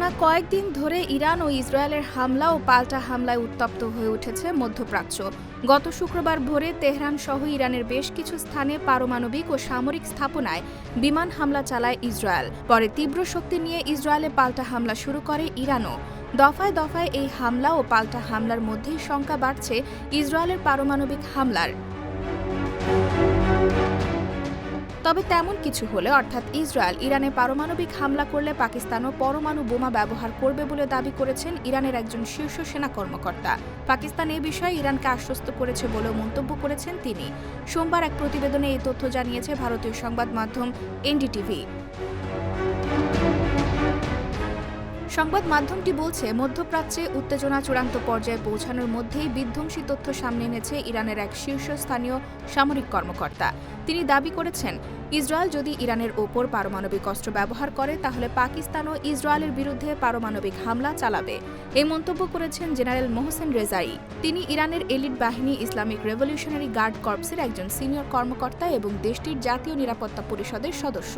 টানা কয়েকদিন ধরে ইরান ও ইসরায়েলের হামলা ও পাল্টা হামলায় উত্তপ্ত হয়ে উঠেছে মধ্যপ্রাচ্য। গত শুক্রবার ভোরে তেহরান সহ ইরানের বেশ কিছু স্থানে পারমাণবিক ও সামরিক স্থাপনায় বিমান হামলা চালায় ইসরায়েল। পরে তীব্র শক্তি নিয়ে ইসরায়েলে পাল্টা হামলা শুরু করে ইরানও। দফায় দফায় এই হামলা ও পাল্টা হামলার মধ্যেই শঙ্কা বাড়ছে ইসরায়েলের পারমাণবিক হামলার। তবে তেমন কিছু হলে অর্থাৎ ইসরায়েল ইরানে পারমাণবিক হামলা করলে পাকিস্তানও পরমাণু বোমা ব্যবহার করবে বলে দাবি করেছেন ইরানের একজন শীর্ষ সেনা কর্মকর্তা। পাকিস্তান এ বিষয়ে ইরানকে আশ্বস্ত করেছে বলেও মন্তব্য করেছেন তিনি। সোমবার এক প্রতিবেদনে এই তথ্য জানিয়েছে ভারতীয় সংবাদ মাধ্যম এনডিটিভি। সংবাদ মাধ্যমটি বলছে, মধ্যপ্রাচ্যে উত্তেজনা চূড়ান্ত পর্যায়ে পৌঁছানোর মধ্যেই বিধ্বংসী তথ্য সামনে এনেছে ইরানের এক শীর্ষস্থানীয় সামরিক কর্মকর্তা। তিনি দাবি করেছেন, ইসরায়েল যদি ইরানের ওপর পারমাণবিক অস্ত্র ব্যবহার করে, তাহলে পাকিস্তানও ইসরায়েলের বিরুদ্ধে পারমাণবিক হামলা চালাবে। এই মন্তব্য করেছেন জেনারেল মোহসেন রেজাই। তিনি ইরানের এলিট বাহিনী ইসলামিক রেভলিউশনারি গার্ড কর্পসের একজন সিনিয়র কর্মকর্তা এবং দেশটির জাতীয় নিরাপত্তা পরিষদের সদস্য।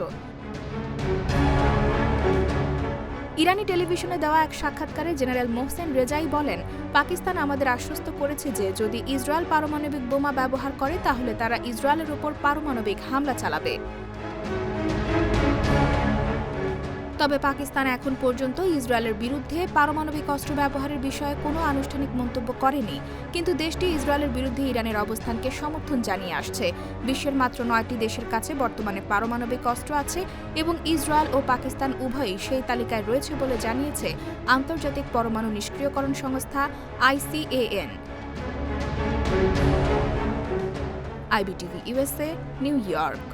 ইরানি টেলিভিশনে দেওয়া এক সাক্ষাৎকারে জেনারেল মোহসেন রেজাই বলেন, পাকিস্তান আমাদের আশ্বস্ত করেছে যে যদি ইসরায়েল পারমাণবিক বোমা ব্যবহার করে, তাহলে তারা ইসরায়েলের উপর পারমাণবিক হামলা চালাবে। তবে পাকিস্তান এখন পর্যন্ত ইসরায়েলের বিরুদ্ধে পারমাণবিক অস্ত্র ব্যবহারের বিষয়ে কোনো আনুষ্ঠানিক মন্তব্য করেনি। কিন্তু দেশটি ইসরায়েলের বিরুদ্ধে ইরানের অবস্থানকে সমর্থন জানিয়ে আসছে। বিশ্বের মাত্র নয়টি দেশের কাছে বর্তমানে পারমাণবিক অস্ত্র আছে এবং ইসরায়েল ও পাকিস্তান উভয়ই সেই তালিকায় রয়েছে বলে জানিয়েছে আন্তর্জাতিক পরমাণু নিষ্ক্রিয়করণ সংস্থা ICAN. IBTV USA New York.